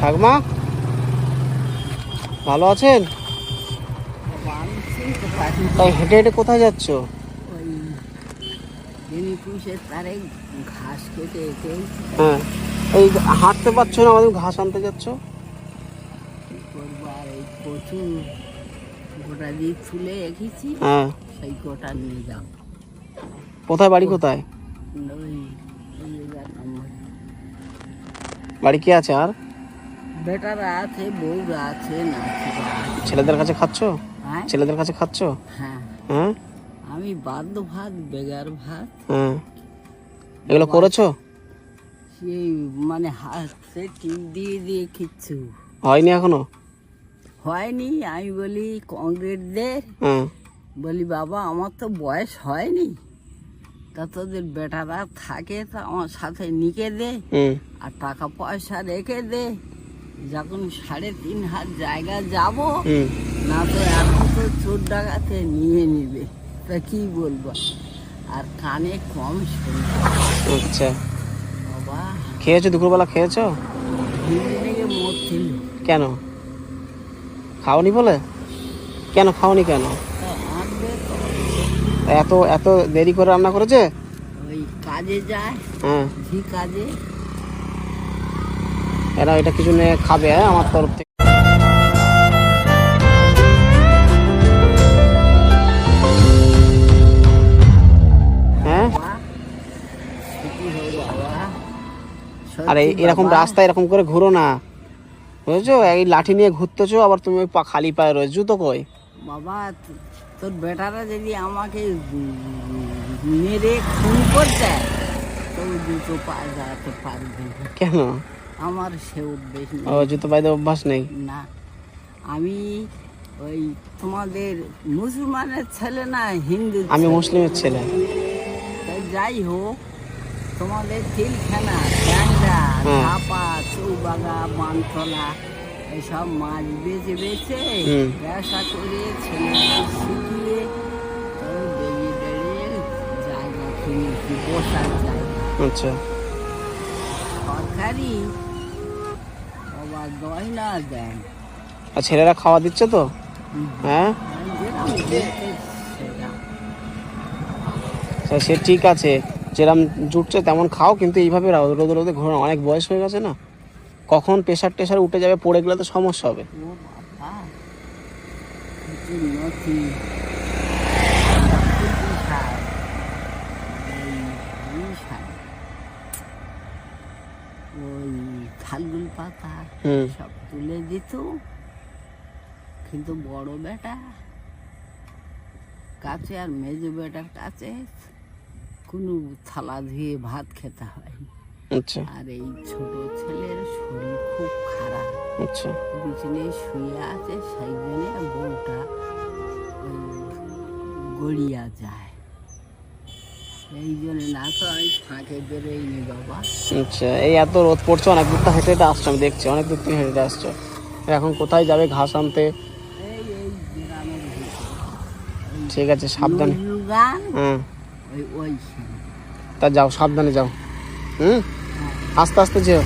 ঠাকুমা, ভালো আছেন? তাই হেঁটে হেঁটে কোথায় যাচ্ছ? হ্যাঁ এই হাঁটতে পারছ না, আমাদের ঘাস আনতে যাচ্ছ? রেখেছি হ্যাঁ। সেই নিয়ে যাব কোথায়, বাড়ি কোথায়। বাড়ি কে আছে আর? বেটারা আছে বউরা আছে আছে। ছেলেদের কাছে খাচ্ছ? হ্যাঁ। ছেলেদের কাছে খাচ্ছ? হ্যাঁ। হ্যাঁ আমি বাদ্য ভাত বেগার ভাত। হ্যাঁ এগুলো করেছ? সেই মানে হাতে টিপ দিয়ে দিয়ে কিচ্ছু হয়নি এখনও? হয়নি আমি বলি কংগ্রেসদের বলি বাবা আমার তো বয়স হয়নি। তা তোদের বেটারা থাকে তা আমার সাথে নিকে দে। আর টাকা পয়সা রেখে দে। যখন সাড়ে তিন হাত জায়গা যাব না তো এখন তো চোর ডাকাতে নিয়ে নিবে। তা কি বলব? আর কানে কম শুনবে আচ্ছা। বাবা। খেয়েছো দুপুরবেলা? খেয়েছো? মরছিল। কেন? খাওনি বলে? কেন খাওনি কেন? এত এত দেরি করে রান্না করেছে? ওই কাজে যায়। হ্যাঁ। কাজে। এরা এটা কিছু নিয়ে খাবে আমার তরফ থেকে। হ্যাঁ? আর এরকম রাস্তা এরকম করে ঘুরো না। বুঝেছ? এই লাঠি নিয়ে ঘুরতেছো আবার তুমি পা খালি পায়ে রয়েছে। জুতো কই? বাবা তোর বেটারা যদি আমাকে মেরে খুন করতে তো পায়ে দাঁড়াতে পারবে কেন? আমার সে অভ্যেস নেই। ও জুতো অভ্যাস নেই? না। আমি ওই তোমাদের মুসলমানের ছেলে না হিন্দু আমি মুসলিমের ছেলে। যাই হোক তোমাদের তিলখানা ট্যাংরা হুম। ধাপা চৌবাগা বানতলা এসব মাছ বেছে হুম। ব্যবসা করে ছেলেকে শিখিয়ে তবে বেরিয়ে বেরিয়ে জায়গা কিনেছি বসার জায়গা। আচ্ছা। সরকারি গয়না আর ছেলেরা খাওয়া দিচ্ছে তো? হ্যাঁ। তা সে ঠিক আছে। যেরকম জুটছে তেমন খাও কিন্তু এইভাবে রোদে রোদে ঘোরানো অনেক বয়স হয়ে গেছে না? কখন প্রেশার টেশার উঠে যাবে পড়ে গেলে তো সমস্যা হবে ও বাবা কিছু নথি কিছু খায় ওই ই খায়। ওই থালগুল পাতা সব তুলে দিত। কিন্তু বড় বেটা কাছে আর মেজ বেটার কাছে কোনো থালা ধুয়ে ভাত খেতে হয় আচ্ছা। আর এই ছোট ছেলের শরীর খুব খারাপ। আচ্ছা। বিছানে শুয়ে আছে সেই জন্য বউটা গড়িয়া যায় এই জন্য না তো আমি ফাঁকে বেরোইনি বাবা আচ্ছা এই এত রোদ পড়ছে অনেক দূর হেঁটে হেঁটে আসছো আমি দেখছি অনেক দূর থেকে হেঁটে হেঁটে আসছো এখন কোথায় যাবে ঘাস আনতে? ঠিক আছে সাবধানে। হ্যাঁ তা যাও সাবধানে যাও। হুম? আস্তে আস্তে যেও।